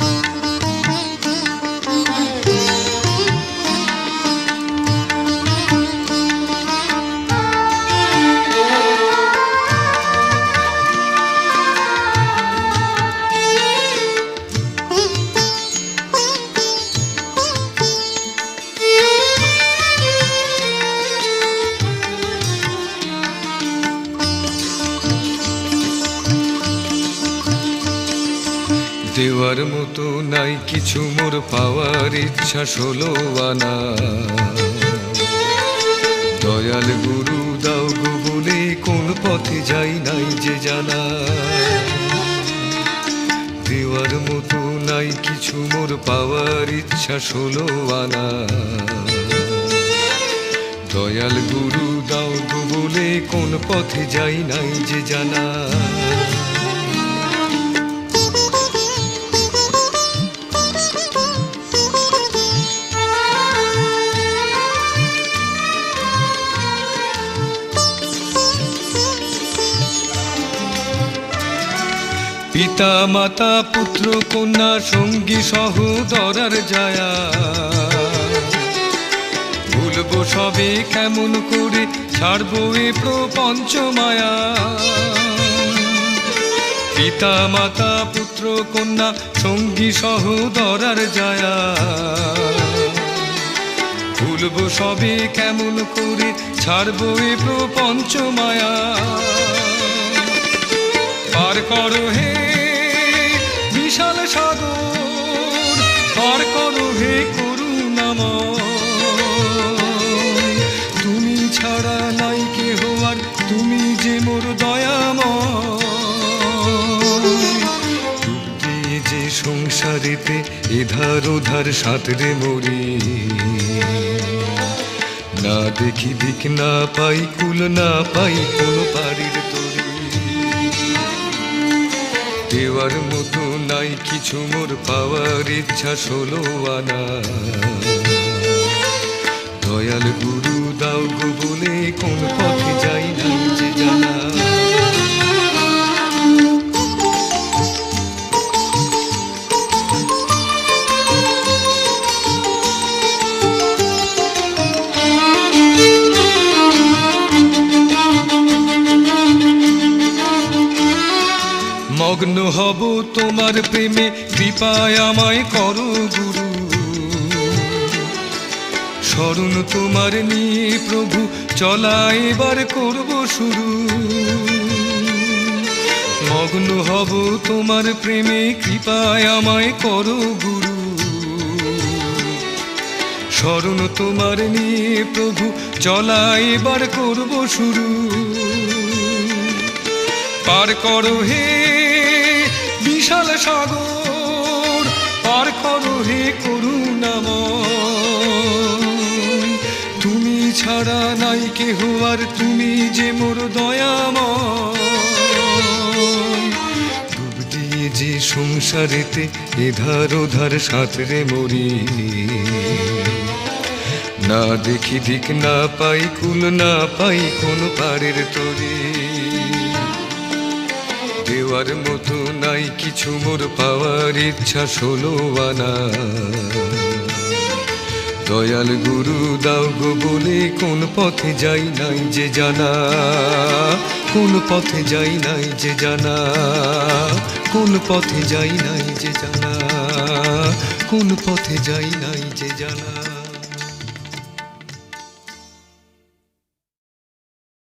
you দেওয়ার মতো নাই কিছু মোর পাওয়ার ইচ্ছা ষোলো আনা। দয়াল গুরু, দাও গো বলে কোন পথে যাই নাই যে জানা। দেওয়ার মতো নাই কিছু মোর পাওয়ার ইচ্ছা ষোলো আনা। দয়াল গুরু, দাও গো বলে কোন পথে যাই নাই যে জানা। পিতা মাতা পুত্র, কন্যা, সঙ্গী সহোদরার জায়া। ভুলবো সবে কেমন করে, ছাড়বো এ প্রপঞ্চ মায়া। পিতা মাতা পুত্র, কন্যা, সঙ্গী সহোদরার জায়া। ভুলবো সবে কেমন করে, ছাড়বো এ প্রপঞ্চ মায়া। পার করো সংসারেতে এধার ওধার সাঁতরে মরি না দেখি দিক না পাই, কুল না পাই কোনো পারির তরি দেওয়ার মতো নাই কিছু, মোর পাওয়ার ইচ্ছা ষোলো আনা। মগ্ন হব তোমার প্রেমে, কৃপায় আমায় করো গুরু। স্মরণ তোমার নিয়ে প্রভু, চলা এবার করব শুরু। মগ্ন হব তোমার প্রেমে, কৃপায় আমায় করো গুরু। স্মরণ তোমার নিয়ে প্রভু, চলা এবার করব শুরু। পার করো হে বিশাল সাগর, পার করো হে করুণাময়। তুমি ছাড়া নাই কেহ আর তুমি যে মোর দয়াময়। ডুব দিয়ে যে সংসারেতে এধার ওধার সাঁতরে মরি। না দেখি দিক না পাই, কুল না পাই কোন পারের তরি। দেওয়ার মতো নাই কিছু মোর পাওয়ার ইচ্ছা ষোলো আনা। দয়াল গুরু, দাও গো বলে কোন পথে যাই নাই যে জানা। কোন পথে যাই নাই যে জানা। কোন পথে যাই নাই যে জানা। কোন পথে যাই নাই যে জানা।